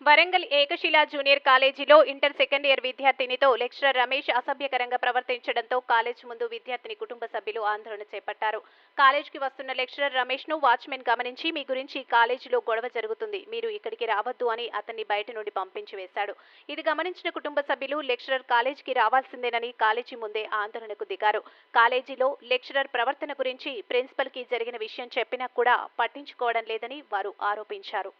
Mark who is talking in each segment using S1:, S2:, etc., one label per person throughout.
S1: Warangal Ekashila junior కాలేజీలో inter second year విద్యార్థినితో lecturer Ramesh అసభ్యకరంగా ప్రవర్తించడంతో కాలేజ్ ముందు విద్యార్థిని కుటుంబ సభ్యులు ఆందోళన చేపట్టారు. కాలేజ్కి వస్తున్న లెక్చరర్ రమేష్ను వాచ్మెన్ గమనించి మీ గురించి కాలేజీలో గొడవ జరుగుతుంది. మీరు ఇక్కడికి రావద్దు అని అతన్ని బయట నుండి పంపించి వేశాడు. ఇది గమనించిన కుటుంబ సభ్యులు లెక్చరర్ కాలేజీకి రావాల్సిందేనని కాలేజీ ముందే ఆందోళనకు దిగారు. కాలేజీలో లెక్చరర్ ప్రవర్తన గురించి ప్రిన్సిపల్కి జరిగిన విషయం చెప్పినా కూడా పట్టించుకోవడం లేదని వారు ఆరోపించారు.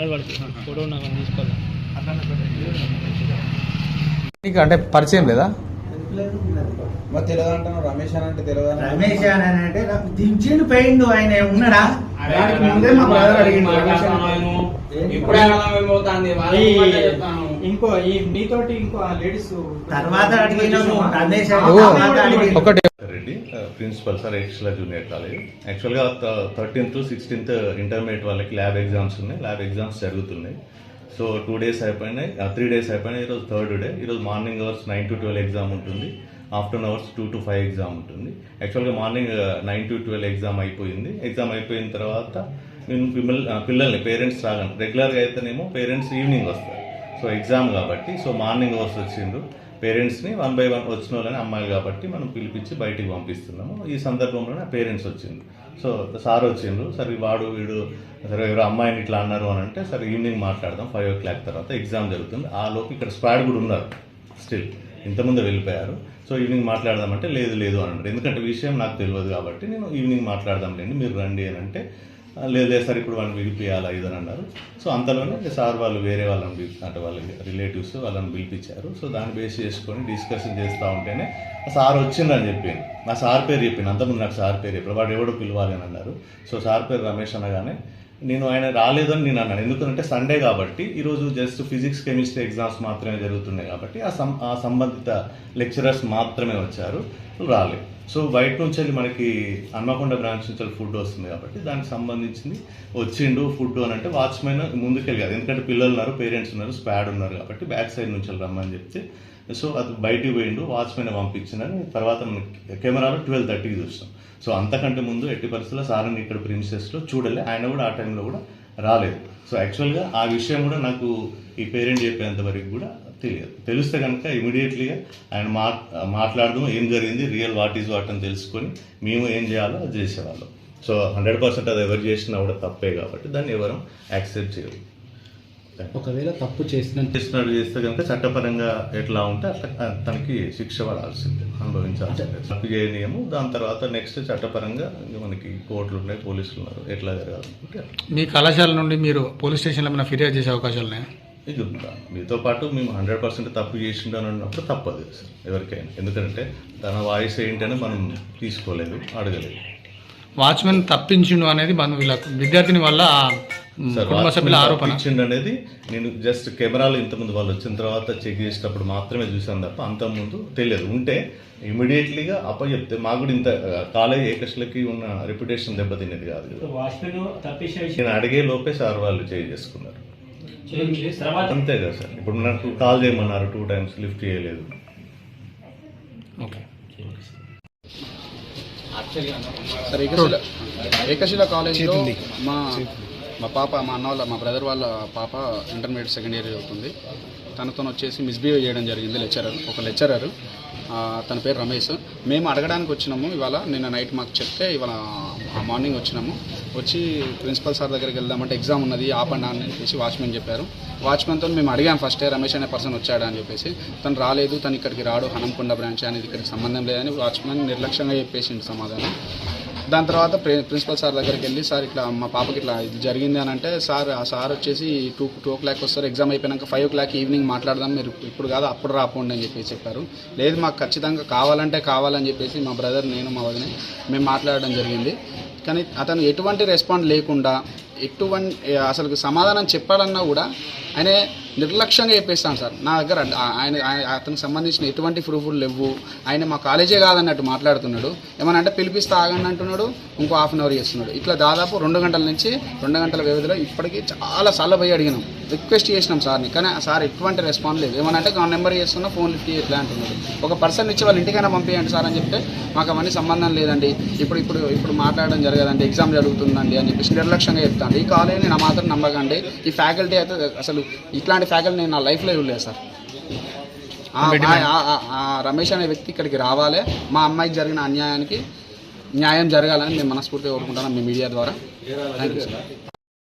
S2: ఉన్నాడు ఫోటో తీసుకోవాలి.
S3: అంటే పరిచయం లేదా?
S4: మరి తెలియదు రమేష్ అని అంటే తెలియదు
S5: రమేష్ అని అంటే నాకు దించిండు పోయిండు ఆయన. ఉన్నాడా? దానికి ముందే మా బ్రదర్ అడిగిండు రమేష్ అని.
S4: ఇప్పుడే
S6: ఇంకో ఈ మీతోటి ఇంకో లేడీస్
S5: తర్వాత అడిగినాము రమేష్.
S3: ఒకటి.
S7: Reddy principal sir extra junior college యాక్చువల్గా థర్టీన్త్ సిక్స్టీన్త్ ఇంటర్మీడియట్ వాళ్ళకి ల్యాబ్ ఎగ్జామ్స్ ఉన్నాయి. ల్యాబ్ ఎగ్జామ్స్ జరుగుతున్నాయి. సో టూ డేస్ అయిపోయినాయి. త్రీ డేస్ అయిపోయినాయి. ఈరోజు థర్డ్ డే ఈరోజు morning hours nine to twelve exam ఉంటుంది. Afternoon hours two to five exam ఉంటుంది. యాక్చువల్గా morning nine to twelve exam అయిపోయింది. ఎగ్జామ్ అయిపోయిన తర్వాత నేను పిల్లల్ పిల్లల్ని పేరెంట్స్ రాగాను రెగ్యులర్గా అయితేనేమో పేరెంట్స్ ఈవినింగ్ వస్తారు. సో ఎగ్జామ్ కాబట్టి సో మార్నింగ్ అవర్స్ వచ్చిండ్రు. పేరెంట్స్ని వన్ బై వన్ వచ్చిన వాళ్ళని అమ్మాయిలు కాబట్టి మనం పిలిపించి బయటికి పంపిస్తున్నాము. ఈ సందర్భంలోనే పేరెంట్స్ వచ్చింది సో సార్ వచ్చిండ్రు. సరే వాడు వీడు సరే ఎవరో అమ్మాయిని ఇట్లా అన్నారు అని అంటే సరే ఈవినింగ్ మాట్లాడదాం ఫైవ్ ఓ క్లాక్ తర్వాత ఎగ్జామ్ జరుగుతుంది. ఆ లోపు ఇక్కడ స్క్వాడ్ కూడా ఉన్నారు స్టిల్. ఇంతకుముందు వెళ్ళిపోయారు. సో ఈవినింగ్ మాట్లాడదామంటే లేదు లేదు అన్నాడు. ఎందుకంటే విషయం నాకు తెలియదు కాబట్టి నేను ఈవినింగ్ మాట్లాడదాం లేండి మీరు రండి అని అంటే లేదు లేదు సార్ ఇప్పుడు వాళ్ళని విడిపియాలా ఇదని అన్నారు. సో అంతలోనే సార్ వాళ్ళు వేరే వాళ్ళని పిలిపి అంటే వాళ్ళ రిలేటివ్స్ వాళ్ళని పిలిపించారు. సో దాన్ని బేస్ చేసుకొని డిస్కషన్ చేస్తూ ఉంటేనే ఆ సార్ వచ్చిందని చెప్పింది నా సార్ పేరు చెప్పింది అంతకుముందు నాకు సార్ పేరు చెప్పారు వాడు ఎవడో పిలవాలి అని అన్నారు. సో సార్ పేరు రమేష్ అనగానే నేను ఆయన రాలేదని నేను అన్నాను. ఎందుకంటే సండే కాబట్టి ఈరోజు జస్ట్ ఫిజిక్స్ కెమిస్ట్రీ ఎగ్జామ్స్ మాత్రమే జరుగుతున్నాయి కాబట్టి ఆ సం ఆ సంబంధిత లెక్చరర్స్ మాత్రమే వచ్చారు. రాలేదు. సో బయట నుంచి వెళ్ళి మనకి హన్మకొండ బ్రాంచ్ నుంచి వెళ్ళి ఫుడ్ వస్తుంది కాబట్టి దానికి సంబంధించింది వచ్చిండు ఫుడ్ అని అంటే వాచ్మెన్ ముందుకెళ్ళి కాదు. ఎందుకంటే పిల్లలు ఉన్నారు పేరెంట్స్ ఉన్నారు స్పాడ్ ఉన్నారు కాబట్టి బ్యాక్ సైడ్ నుంచి వెళ్ళి రమ్మని చెప్తే సో అది బయటికి పోయిండు వాచ్మెన్ పంపించిందని తర్వాత మనకి కెమెరాలో ట్వెల్వ్ థర్టీకి చూస్తాం. సో అంతకంటే ముందు ఎట్టి పరిస్థితుల్లో సార్ని ఇక్కడ ప్రిన్సెస్లో చూడలే. ఆయన కూడా ఆ టైంలో కూడా రాలేదు. సో యాక్చువల్గా ఆ విషయం కూడా నాకు ఈ పేరెంట్ చెప్పేంత వరకు కూడా తెలియదు. తెలిస్తే కనుక ఇమీడియట్లీగా ఆయన మా మాట్లాడడం ఏం జరిగింది రియల్ వాట్ ఈజ్ వాట్ అని తెలుసుకొని మేము ఏం చేయాలో అది చేసేవాళ్ళం. సో హండ్రెడ్ పర్సెంట్ అది ఎవరు చేసినా కూడా తప్పే కాబట్టి దాన్ని ఎవరు యాక్సెప్ట్ చేయరు
S6: ఒకవేళ తప్పు చేసిన
S7: చేసినట్టు చేస్తే కనుక చట్టపరంగా ఎట్లా ఉంటే అట్లా తనకి శిక్ష పడాల్సిందే అనుభవించాల్సిందే. తప్పు చేయనీయము దాని తర్వాత నెక్స్ట్ చట్టపరంగా మనకి కోర్టులు ఉన్నాయి పోలీసులు ఉన్నారు ఎట్లా జరగాలనుకుంటే అట్లా.
S3: మీ కళాశాల నుండి మీరు పోలీస్ స్టేషన్లో ఏమైనా ఫిర్యాదు చేసే అవకాశాలు ఉన్నాయా?
S7: ఇది ఉందా? మీతో పాటు మేము హండ్రెడ్ పర్సెంట్ తప్పు చేసిండు అని అన్నప్పుడు తప్పదు సార్ ఎవరికైనా. ఎందుకంటే తన వాయిస్ ఏంటని మనం తీసుకోలేదు అడగలేదు.
S3: వాచ్మెన్ తప్పించిండు అనేది మన వీళ్ళకు విద్యార్థిని వల్ల కుటుంబ సభ్యుల
S7: వాచ్మెన్
S3: ఆరోపణ.
S7: తప్పించిండు అనేది నేను జస్ట్ కెమెరాలు ఇంతకుముందు వాళ్ళు వచ్చిన తర్వాత చెక్ చేసేటప్పుడు మాత్రమే చూసాను తప్ప అంతకుముందు తెలియదు. ఉంటే ఇమీడియట్లీగా అప్ప చెప్తే మాకు కూడా ఇంత కాలేజ్ ఏకస్లకి ఉన్న రెప్యుటేషన్ దెబ్బతినేది కాదు నేను అడిగే లోపే సార్ వాళ్ళు చేంజ్ చేసుకున్నారు. అంతే కదా సార్. ఇప్పుడు నాకు కాల్ చేయమన్నారు టూ టైమ్స్ లిఫ్ట్ చేయలేదు.
S3: ఓకే
S8: సార్ ఏకశిల ఏకశిల కాలేజ్లో మా మా పాప మా అన్న వాళ్ళ మా బ్రదర్ వాళ్ళ పాప ఇంటర్మీడియట్ సెకండ్ ఇయర్ చదువుతుంది. తనతో వచ్చేసి మిస్బిహేవ్ చేయడం జరిగింది లెక్చరర్ ఒక లెక్చరర్ తన పేరు రమేష్. మేము అడగడానికి వచ్చినాము ఇవాళ నిన్న నైట్ మాకు చెప్తే ఇవాళ మార్నింగ్ వచ్చినాము. వచ్చి ప్రిన్సిపల్ సార్ దగ్గరికి వెళ్దామంటే ఎగ్జామ్ ఉన్నది ఆపండి అని చెప్పేసి వాచ్మెన్ చెప్పారు. వాచ్మెన్తో మేము అడిగాం ఫస్టే రమేష్ అనే పర్సన్ వచ్చాడా అని చెప్పేసి. తను రాలేదు తను ఇక్కడికి రాడు హనంకొండ బ్రాంచ్ అనేది ఇక్కడికి సంబంధం లేదని వాచ్మెన్ నిర్లక్ష్యంగా చెప్పేసిండు సమాధానం. దాని తర్వాత ప్రిన్సిపల్ సార్ దగ్గరికి వెళ్ళి సార్ ఇట్లా మా పాపకి ఇట్లా ఇది జరిగింది అని అంటే సార్ ఆ సార్ వచ్చేసి టూ టూ ఓ క్లాక్ వస్తారు ఎగ్జామ్ అయిపోయినాక ఫైవ్ ఓ క్లాక్ ఈవినింగ్ మాట్లాడదాం మీరు ఇప్పుడు కాదు అప్పుడు రాపోండి అని చెప్పేసి చెప్పారు. లేదు మాకు ఖచ్చితంగా కావాలంటే కావాలని చెప్పేసి మా బ్రదర్ నేను మా వదిన మేము మాట్లాడడం జరిగింది. కానీ అతను ఎటువంటి రెస్పాండ్ లేకుండా ఎటువంటి అసలు సమాధానం చెప్పాలన్నా కూడా ఆయన నిర్లక్ష్యంగా చెప్పేస్తాను సార్. నా దగ్గర ఆయన అతనికి సంబంధించిన ఎటువంటి ప్రూఫ్లు లేవు. ఆయన మా కాలేజే కాదన్నట్టు మాట్లాడుతున్నాడు. ఏమన్నా అంటే పిలిపిస్తే ఆగండి అంటున్నాడు ఇంకో హాఫ్ అన్ అవర్ చేస్తున్నాడు. ఇట్లా దాదాపు రెండు గంటల నుంచి రెండు గంటల వ్యవధిలో ఇప్పటికీ చాలా సార్లు పోయి అడిగినాం. రిక్వెస్ట్ చేసినాం సార్ని కానీ సార్ ఎటువంటి రెస్పాన్స్ లేదు. ఏమన్నా అంటే నెంబర్ చేస్తున్నా ఫోన్ లిఫ్ట్ చేయట్లే అంటున్నాడు. ఒక పర్సన్ ఇచ్చి వాళ్ళ ఇంటికైనా పంపించండి సార్ అని చెప్తే మాకు అవన్నీ సంబంధం లేదండి. ఇప్పుడు ఇప్పుడు ఇప్పుడు మాట్లాడడం జరగదండి ఎగ్జామ్ జరుగుతుందండి అని చెప్పేసి నిర్లక్ష్యంగా చెప్తాను ఈ కాలేజీని నా మాత్రం నమ్మకండి. ఈ ఫ్యాకల్టీ అయితే అసలు ఇట్లాంటి ఫ్యాకల్టీ నేను నా లైఫ్లో చూడలేదు సార్. రమేష్ అనే వ్యక్తి ఇక్కడికి రావాలి. మా అమ్మాయికి జరిగిన అన్యాయానికి న్యాయం జరగాలని మేము మనస్ఫూర్తిగా కోరుకుంటున్నాం మీ మీడియా ద్వారా. Thank you sir